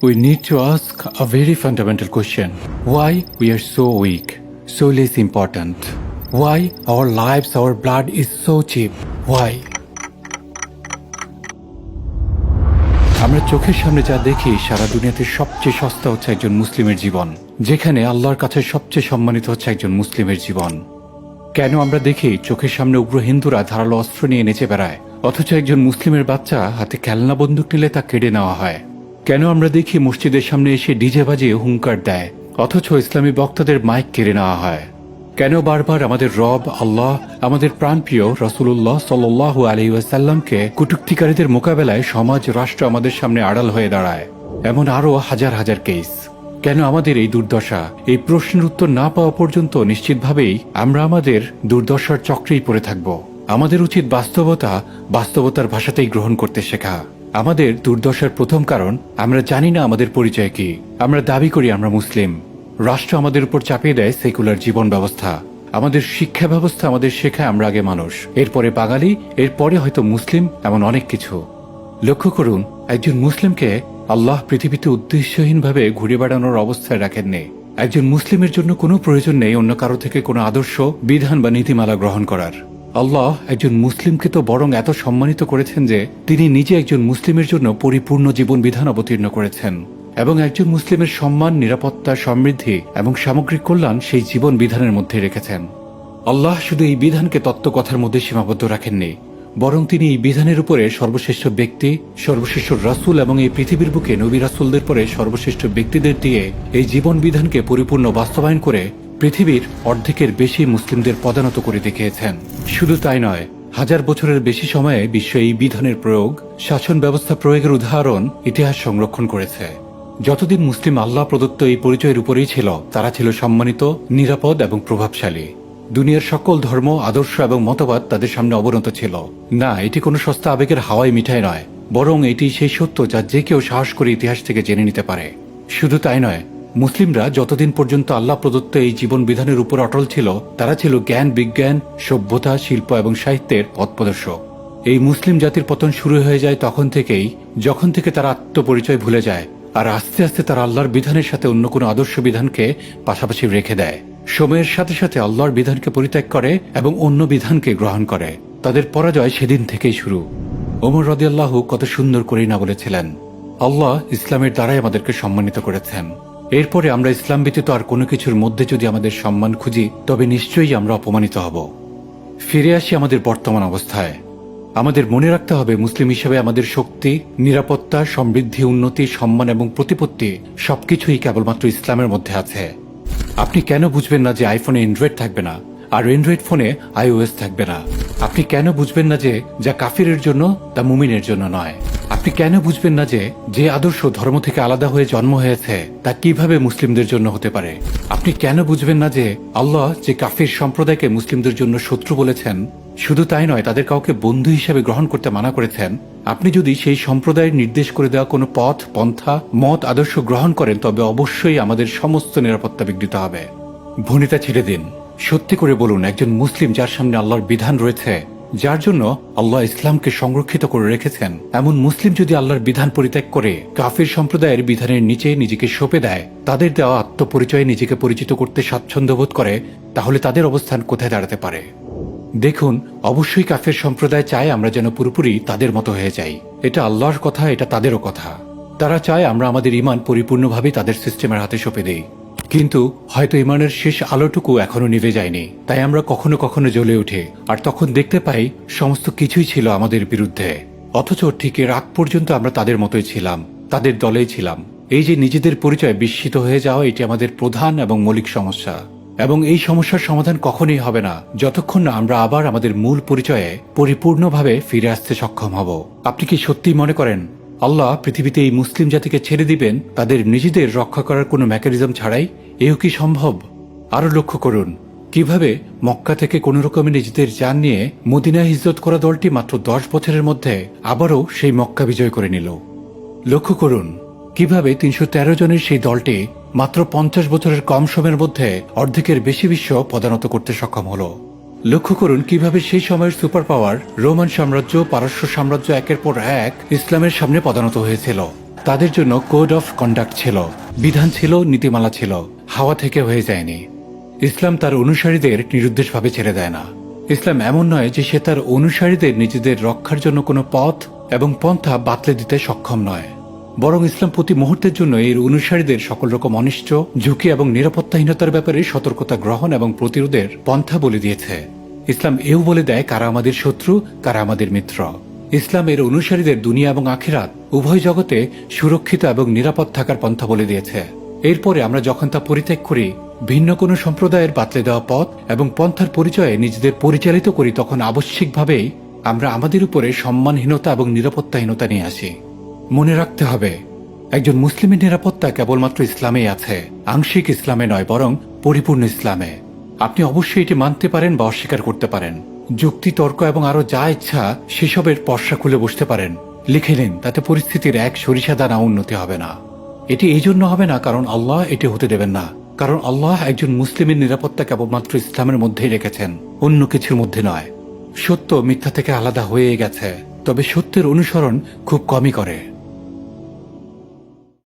We need to ask a very fundamental question. Why we are so weak, so less important? Why our lives, our blood is so cheap? Why? আমরা চোখের সামনে যা দেখি সারা দুনিয়াতে সবচেয়ে সস্তা হচ্ছে একজন মুসলিমের জীবন যেখানে আল্লাহর কাছে সবচেয়ে সম্মানিত হচ্ছে একজন মুসলিমের জীবন কেন আমরা দেখি চোখের সামনে উগ্র হিন্দুরা ধারালো অস্ত্র নিয়ে নেচে বেড়ায় অথচ একজন মুসলিমের বাচ্চা হাতে খেলনা বন্দুক নিলে তা কেড়ে নেওয়া হয় কেন আমরা দেখি মসজিদের সামনে এসে ডিজে বাজিয়ে হুঙ্কার দেয়? অথচ ইসলামী বক্তাদের মাইক কেড়ে নেওয়া হয়। কেন বারবার আমাদের রব, আল্লাহ, আমাদের প্রাণপ্রিয় রসুল্লাহ সাল্লাহ আলী ওয়াসাল্লামকে কুটুক্তিকারীদের মোকাবেলায় সমাজ, রাষ্ট্র আমাদের সামনে আড়াল হয়ে দাঁড়ায়? এমন আরও হাজার হাজার কেস। কেন আমাদের এই দুর্দশা? এই প্রশ্নের উত্তর না পাওয়া পর্যন্ত নিশ্চিতভাবেই আমরা আমাদের দুর্দশার চক্রেই পড়ে থাকব। আমাদের উচিত বাস্তবতা বাস্তবতার ভাষাতেই গ্রহণ করতে শেখা। আমাদের দুর্দশার প্রথম কারণ, আমরা জানি না আমাদের পরিচয় কি। আমরা দাবি করি আমরা মুসলিম। রাষ্ট্র আমাদের উপর চাপিয়ে দেয় সেকুলার জীবন ব্যবস্থা। আমাদের শিক্ষা ব্যবস্থা আমাদের শেখায় আমরা আগে মানুষ। এরপরে বাঙালি, এরপরে হয়তো মুসলিম, এমন অনেক কিছু। লক্ষ্য করুন, একজন মুসলিমকে আল্লাহ পৃথিবীতে উদ্দেশ্যহীনভাবে ঘুরে বেড়ানোর অবস্থায় রাখেননি। একজন মুসলিমের জন্য কোনো প্রয়োজন নেই অন্য কারও থেকে কোনো আদর্শ, বিধান বা নীতিমালা গ্রহণ করার। আল্লাহ একজন মুসলিমকে তো বরং এত সম্মানিত করেছেন যে তিনি নিজে একজন মুসলিমের জন্য পরিপূর্ণ জীবন বিধান অবতীর্ণ করেছেন। এবং একজন মুসলিমের সম্মান, নিরাপত্তা, সমৃদ্ধি এবং সামগ্রিক কল্যাণ সেই জীবন বিধানের মধ্যে রেখেছেন। আল্লাহ শুধু এই বিধানকে তত্ত্বকথার মধ্যে সীমাবদ্ধ রাখেননি, বরং তিনি এই বিধানের উপরে সর্বশ্রেষ্ঠ ব্যক্তি, সর্বশ্রেষ্ঠ রাসূল এবং এই পৃথিবীর বুকে নবী রাসূলদের পরে সর্বশ্রেষ্ঠ ব্যক্তিদের দিয়ে এই জীবন বিধানকে পরিপূর্ণ বাস্তবায়ন করে পৃথিবীর অর্ধেকের বেশি মুসলিমদের পদানত করে দেখিয়েছেন। শুধু তাই নয়, হাজার বছরের বেশি সময়ে বিশ্ব এই বিধানের প্রয়োগ, শাসন ব্যবস্থা প্রয়োগের উদাহরণ ইতিহাস সংরক্ষণ করেছে। যতদিন মুসলিম আল্লাহ প্রদত্ত এই পরিচয়ের উপরেই ছিল, তারা ছিল সম্মানিত, নিরাপদ এবং প্রভাবশালী। দুনিয়ার সকল ধর্ম, আদর্শ এবং মতবাদ তাদের সামনে অবনত ছিল। না, এটি কোনো সস্তা আবেগের হাওয়াই মিঠাই নয়, বরং এটি সেই সত্য যা যে কেউ সাহস করে ইতিহাস থেকে জেনে নিতে পারে। শুধু তাই নয় মুসলিমরা যতদিন পর্যন্ত আল্লাহ প্রদত্ত এই জীবন বিধানের উপর অটল ছিল, তারা ছিল জ্ঞান, বিজ্ঞান, সভ্যতা, শিল্প এবং সাহিত্যের পথপ্রদর্শক। এই মুসলিম জাতির পতন শুরু হয়ে যায় তখন থেকেই, যখন থেকে তারা আত্মপরিচয় ভুলে যায় আর আস্তে আস্তে তারা আল্লাহর বিধানের সাথে অন্য কোনো আদর্শ বিধানকে পাশাপাশি রেখে দেয়। সময়ের সাথে সাথে আল্লাহর বিধানকে পরিত্যাগ করে এবং অন্য বিধানকে গ্রহণ করে। তাদের পরাজয় সেদিন থেকেই শুরু। ওমর রদিয়াল্লাহ কত সুন্দর করেই না বলেছিলেন, আল্লাহ ইসলামের দ্বারাই আমাদেরকে সম্মানিত করেছেন। এরপরে আমরা ইসলাম ব্যতীত আর কোনো কিছুর মধ্যে যদি আমাদের সম্মান খুঁজি, তবে নিশ্চয়ই আমরা অপমানিত হব। ফিরে আসি আমাদের বর্তমান অবস্থায়। আমাদের মনে রাখতে হবে মুসলিম হিসেবে আমাদের শক্তি, নিরাপত্তা, সমৃদ্ধি, উন্নতি, সম্মান এবং প্রতিপত্তি সবকিছুই কেবলমাত্র ইসলামের মধ্যে আছে। আপনি কেন বুঝবেন না যে আইফোনে অ্যান্ড্রয়েড থাকবে না, আর অ্যান্ড্রয়েড ফোনে আইওএস থাকবে না? আপনি কেন বুঝবেন না যে যা কাফিরের জন্য, তা মুমিনের জন্য নয়? আপনি কেন বুঝবেন না যে যে আদর্শ ধর্ম থেকে আলাদা হয়ে জন্ম হয়েছে, তা কীভাবে মুসলিমদের জন্য হতে পারে? আপনি কেন বুঝবেন না যে আল্লাহ যে কাফির সম্প্রদায়কে মুসলিমদের জন্য শত্রু বলেছেন, শুধু তাই নয়, তাদের কাউকে বন্ধু হিসেবে গ্রহণ করতে মানা করেছেন? আপনি যদি সেই সম্প্রদায়ের নির্দেশ করে দেওয়া কোনো পথ, পন্থা, মত, আদর্শ গ্রহণ করেন, তবে অবশ্যই আমাদের সমস্ত নিরাপত্তা বিঘ্নিত হবে। ভনিতা ছেড়ে দিন। সত্যি করে বলুন, একজন মুসলিম যার সামনে আল্লাহর বিধান রয়েছে যার জন্য আল্লাহ ইসলামকে সংরক্ষিত করে রেখেছেন। এমন মুসলিম যদি আল্লাহর বিধান পরিত্যাগ করে, কাফির সম্প্রদায়ের বিধানের নিচে নিজেকে সঁপে দেয়, তাদের দেওয়া আত্মপরিচয়ে নিজেকে পরিচিত করতে স্বাচ্ছন্দ্য বোধ করে, তাহলে তাদের অবস্থান কোথায় দাঁড়াতে পারে? দেখুন, অবশ্যই কাফের সম্প্রদায় চায় আমরা যেন পুরোপুরি তাদের মতো হয়ে যাই। এটা আল্লাহর কথা, এটা তাদেরও কথা। তারা চায় আমরা আমাদের ইমান পরিপূর্ণভাবে তাদের সিস্টেমের হাতে সঁপে দেই। কিন্তু হয়তো ইমানের শেষ আলোটুকু এখনও নিভে যায়নি। তাই আমরা কখনো কখনো জ্বলে উঠে, আর তখন দেখতে পাই সমস্ত কিছুই ছিল আমাদের বিরুদ্ধে। অথচ ঠিক এর আগ পর্যন্ত আমরা তাদের মতোই ছিলাম, তাদের দলেই ছিলাম। এই যে নিজেদের পরিচয় বিস্মিত হয়ে যাওয়া, এটি আমাদের প্রধান এবং মৌলিক সমস্যা। এবং এই সমস্যার সমাধান কখনোই হবে না, যতক্ষণ না আমরা আবার আমাদের মূল পরিচয়ে পরিপূর্ণভাবে ফিরে আসতে সক্ষম হব। আপনি কি সত্যি মনে করেন আল্লাহ পৃথিবীতে এই মুসলিম জাতিকে ছেড়ে দিবেন, তাদের নিজেদের রক্ষা করার কোনো মেকানিজম ছাড়াই এও কি সম্ভব? আরও লক্ষ্য করুন, কীভাবে মক্কা থেকে কোনো রকমে নিজেদের যান নিয়ে মদিনা হিজরত করা দলটি মাত্র দশ বছরের মধ্যে আবারও সেই মক্কা বিজয় করে নিল। লক্ষ্য করুন, কীভাবে তিনশো তেরো জনের সেই দলটি মাত্র পঞ্চাশ বছরের কম সময়ের মধ্যে অর্ধেকের বেশি বিশ্ব পদানত করতে সক্ষম হলো। লক্ষ্য করুন কীভাবে সেই সময়ের সুপার পাওয়ার রোমান সাম্রাজ্য, পারস্য সাম্রাজ্য একের পর এক ইসলামের সামনে পদানত হয়েছিল। তাদের জন্য কোড অফ কন্ডাক্ট ছিল, বিধান ছিল, নীতিমালা ছিল। হাওয়া থেকে হয়ে যায়নি। ইসলাম তার অনুসারীদের নিরুদ্দেশভাবে ছেড়ে দেয় না। ইসলাম এমন নয় যে সে তার অনুসারীদের নিজেদের রক্ষার জন্য কোনো পথ এবং পন্থা বাতলে দিতে সক্ষম নয়। বরং ইসলাম প্রতি মুহূর্তের জন্য এর অনুসারীদের সকল রকম অনিষ্ট, ঝুঁকি এবং নিরাপত্তাহীনতার ব্যাপারে সতর্কতা গ্রহণ এবং প্রতিরোধের পন্থা বলে দিয়েছে। ইসলাম এও বলে দেয়, কারা আমাদের শত্রু, কারা আমাদের মিত্র। ইসলাম এর অনুসারীদের দুনিয়া এবং আখিরাত, উভয় জগতে সুরক্ষিত এবং নিরাপদ থাকার পন্থা বলে দিয়েছে। এরপরে আমরা যখন তা পরিত্যাগ করি, ভিন্ন কোনো সম্প্রদায়ের বাতলে দেওয়া পথ এবং পন্থার পরিচয়ে নিজেদের পরিচালিত করি, তখন আবশ্যিকভাবেই আমরা আমাদের উপরে সম্মানহীনতা এবং নিরাপত্তাহীনতা নিয়ে আসি। মনে রাখতে হবে, একজন মুসলিমের নিরাপত্তা কেবলমাত্র ইসলামেই আছে, আংশিক ইসলামে নয়, বরং পরিপূর্ণ ইসলামে। আপনি অবশ্যই এটি মানতে পারেন বা অস্বীকার করতে পারেন। যুক্তি, তর্ক এবং আরও যা ইচ্ছা সেসবের পর্ষা খুলে বসতে পারেন। লিখে নিন, তাতে পরিস্থিতির এক সরিষা দানা উন্নতি হবে না। এটি এই জন্য হবে না কারণ আল্লাহ এটি হতে দেবেন না। কারণ আল্লাহ একজন মুসলিমের নিরাপত্তা কেবলমাত্র ইসলামের মধ্যেই রেখেছেন, অন্য কিছুর মধ্যে নয়। সত্য মিথ্যা থেকে আলাদা হয়ে গেছে, তবে সত্যের অনুসরণ খুব কমই করে।